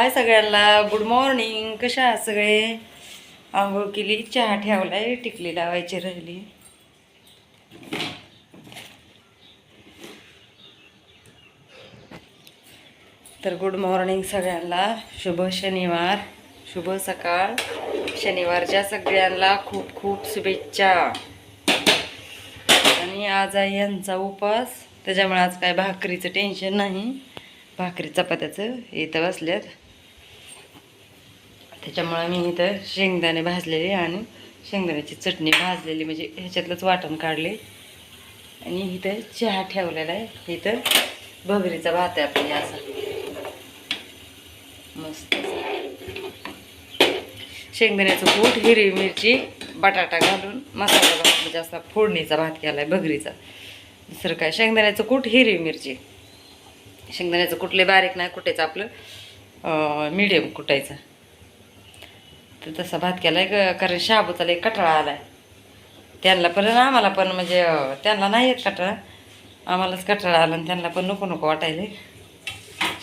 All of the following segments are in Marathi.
हाय सगळ्यांना. गुड मॉर्निंग कशा आहात सगळे? आंघोळ केली चहा आहे टिकली लावायची राहिली. तर गुड मॉर्निंग सगळ्यांना. शुभ शनिवार. शुभ सकाळ. शनिवारच्या सगळ्यांना खूप खूप शुभेच्छा. आणि आज आहे यांचा उपास त्याच्यामुळे आज काय भाकरीचं टेन्शन नाही. भाकरी चपात्याचं. येतं बसल्यात त्याच्यामुळं मी इथं शेंगदाणे भाजलेले आणि शेंगदाण्याची चटणी भाजलेली म्हणजे ह्याच्यातलंच वाटण काढले. आणि इथं चहा ठेवलेला आहे. इथं भगरीचा भात आहे आपली असा. मस्त. शेंगदाण्याचं कूट हिरवी मिरची बटाटा घालून मसाला भात म्हणजे असा फोडणीचा भात केला आहे भगरीचा. दुसरं काय? शेंगदाण्याचं कूट हिरवी मिरची. शेंगदाण्याचं कुठले बारीक नाही कुठायचं आपलं. मिडियम कुटायचं. तर तसा भात केला आहे कारण शाबूचा लई कटाळा आहे त्यांना पण आम्हाला पण म्हणजे त्यांना नाही येत कटाळा. आम्हालाच कटाळा आला आणि त्यांना पण नको नको वाटायले.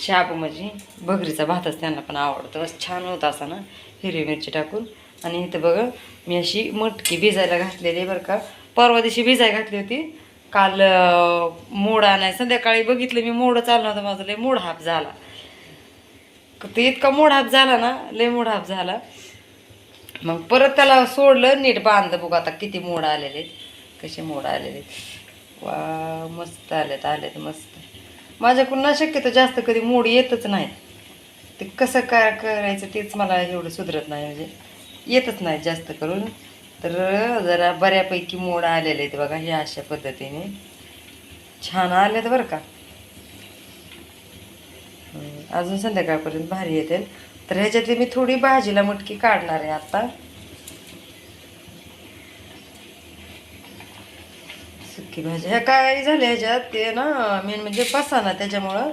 शाबू म्हणजे भगरीचा भातच त्यांना पण आवडतो. बस छान होता असा ना हिरवी मिरची टाकून. आणि इथं बघ मी अशी मटकी भिजायला घातलेली आहे बरं का. परवा दिवशी भिजाय घातली होती. काल मोड आणाय संध्याकाळी बघितलं मी मोड चालला होता माझं लय मोड हाप झाला. ते इतका मोड हाप झाला ना लय मोड हाप झाला. मग परत त्याला सोडलं नीट बांध बघ आता किती मोड आलेले आहेत. कसे मोड आलेले आहेत. वा मस्त आलेत आलेत मस्त. माझ्याकडून ना शक्यतो जास्त कधी मोड येतच नाहीत. ते कसं काय करायचं तेच मला एवढं सुधरत नाही. म्हणजे येतच नाही जास्त करून. तर जरा बऱ्यापैकी मोड आलेले आहेत बघा हे अशा पद्धतीने. छान आलेत बरं का. अजून संध्याकाळपर्यंत भारी येतील. तर ह्याच्यातली मी थोडी भाजीला मटकी काढणार आहे आता. सुकी भाजी. ह्या काय झाल्या ह्याच्यात? ते ना मेन म्हणजे पसाना त्याच्यामुळं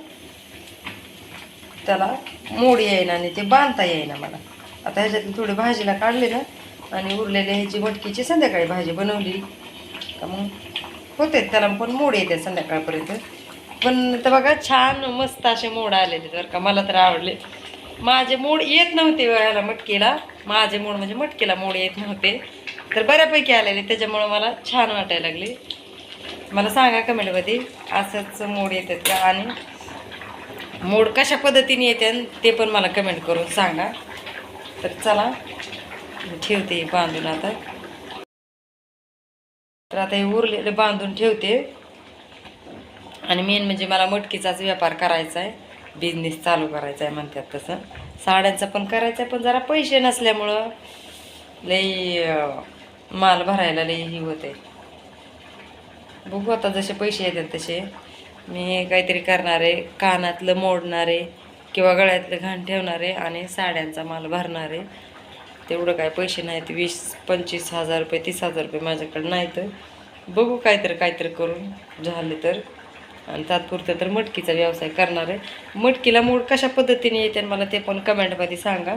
त्याला मोड येईना आणि ते बांधता येईना मला. आता ह्याच्यातली थोडी भाजीला काढली ना आणि उरलेल्या ह्याची मटकीची संध्याकाळी भाजी बनवली. का मग होते त्याला पण मोड येते संध्याकाळपर्यंत. पण तर बघा छान मस्त असे मोड आलेले तर का मला तर आवडले. माझे मोड येत नव्हते ह्याला मटकीला. माझे मोड म्हणजे मटकीला मोड येत नव्हते. तर बऱ्यापैकी आलेले त्याच्यामुळं मला छान वाटायला लागले. मला सांगा कमेंटमध्ये असंच मोड येतात का? आणि मोड कशा पद्धतीने येते ते पण मला कमेंट करून सांगा. तर चला मी ठेवते बांधून आता. तर आता हे उरलेलं बांधून ठेवते. आणि मेन म्हणजे मला मटकीचाच व्यापार करायचा आहे बिझनेस चालू करायचा आहे म्हणतात तसं. साड्यांचा पण करायचं आहे पण जरा पैसे नसल्यामुळं लई माल भरायला लई ही होते बघू आता जसे पैसे येतात तसे. मी काहीतरी करणारे कानातलं मोडणारे किंवा गळ्यातलं घाण ठेवणारे आणि साड्यांचा माल भरणारे. तेवढं काय पैसे नाहीत. वीस पंचवीस हजार रुपये तीस हजार रुपये माझ्याकडे नाहीत. बघू काहीतरी काहीतरी करून. झाले तर. आणि तात्पुरतं तर मटकीचा व्यवसाय करणार आहे. मटकीला मूळ कशा पद्धतीने येते मला ते पण कमेंटमध्ये सांगा.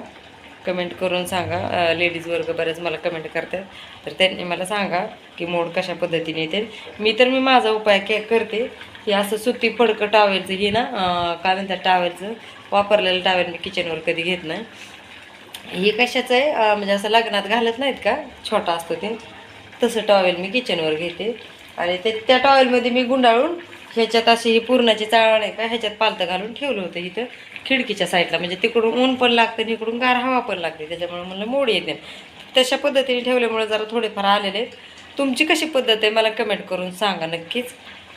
कमेंट करून सांगा. लेडीज वर्ग बऱ्याच मला कमेंट करतात. तर त्यांनी मला सांगा की मोड कशा पद्धतीने येते. मी तर मी माझा उपाय के करते की असं सुती फडकं टावेलचं हे ना काय म्हणतात टावेलचं वापरलेलं टावेल मी किचनवर कधी घेत नाही. हे कशाचं आहे? म्हणजे असं लग्नात घालत नाहीत का? छोटा असतो ते. तसं टॉवेल मी किचनवर घेते. आणि ते त्या टॉवेलमध्ये मी गुंडाळून ह्याच्यात अशी ही पूर्णाची चाळ नाही का ह्याच्यात पालतं घालून ठेवलं होतं इथं खिडकीच्या साईडला. म्हणजे तिकडून ऊन पण लागतं आणि इकडून गार हवा पण लागते. त्याच्यामुळे म्हणलं मोड येते. तशा पद्धतीने ठेवल्यामुळे जरा थोडेफार आलेले तुमची कशी पद्धत आहे मला कमेंट करून सांगा नक्कीच.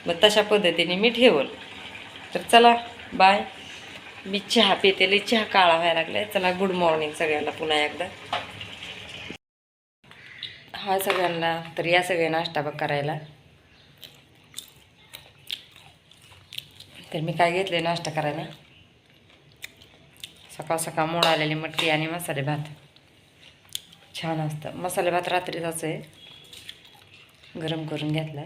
मग तशा पद्धतीने मी ठेवल. तर चला बाय मी चहा पिते चहा काळा व्हायला लागलाय. चला गुड मॉर्निंग सगळ्यांना पुन्हा एकदा. हा सगळ्यांना तर या सगळे नाश्ता बघ करायला. तर मी काय घेतले नाश्ता करायला. सकाळ सकाळ मोड आलेली मटकी आणि मसाले भात. छान असतं. मसाले भात रात्रीचाच आहे गरम करून घेतला.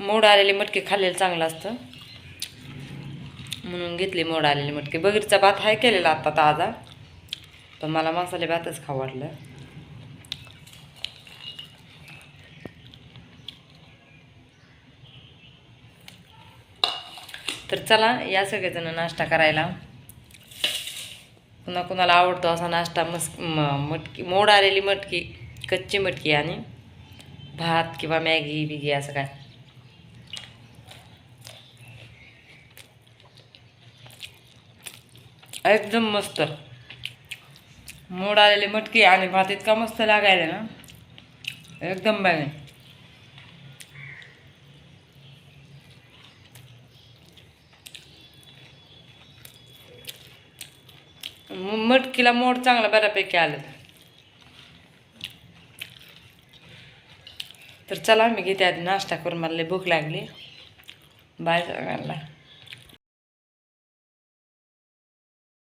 मोड आलेली मटकी खाल्लेलं चांगलं असतं. म्हणून घेतली मोड आलेली मटकी. बगीरचा भात हाय केलेला आता ताजा. पण मला मसाले भातच खाऊ वाटलं. तर चला या सगळेजण नाश्ता करायला. कुणा कुणाला आवडतो असा नाश्ता मस म- मटकी मोड आलेली मटकी कच्ची मटकी आणि भात किंवा मॅगी बिगी असं काय. एकदम मस्त. मोड आलेली मटकी आणि भात इतका मस्त लागायला ना. एकदम बाय मटकीला मोड चांगला बऱ्यापैकी आलं तर. चला मी घेते आधी नाश्ता करून मला लई भूक लागली. बाय सगळ्यांना.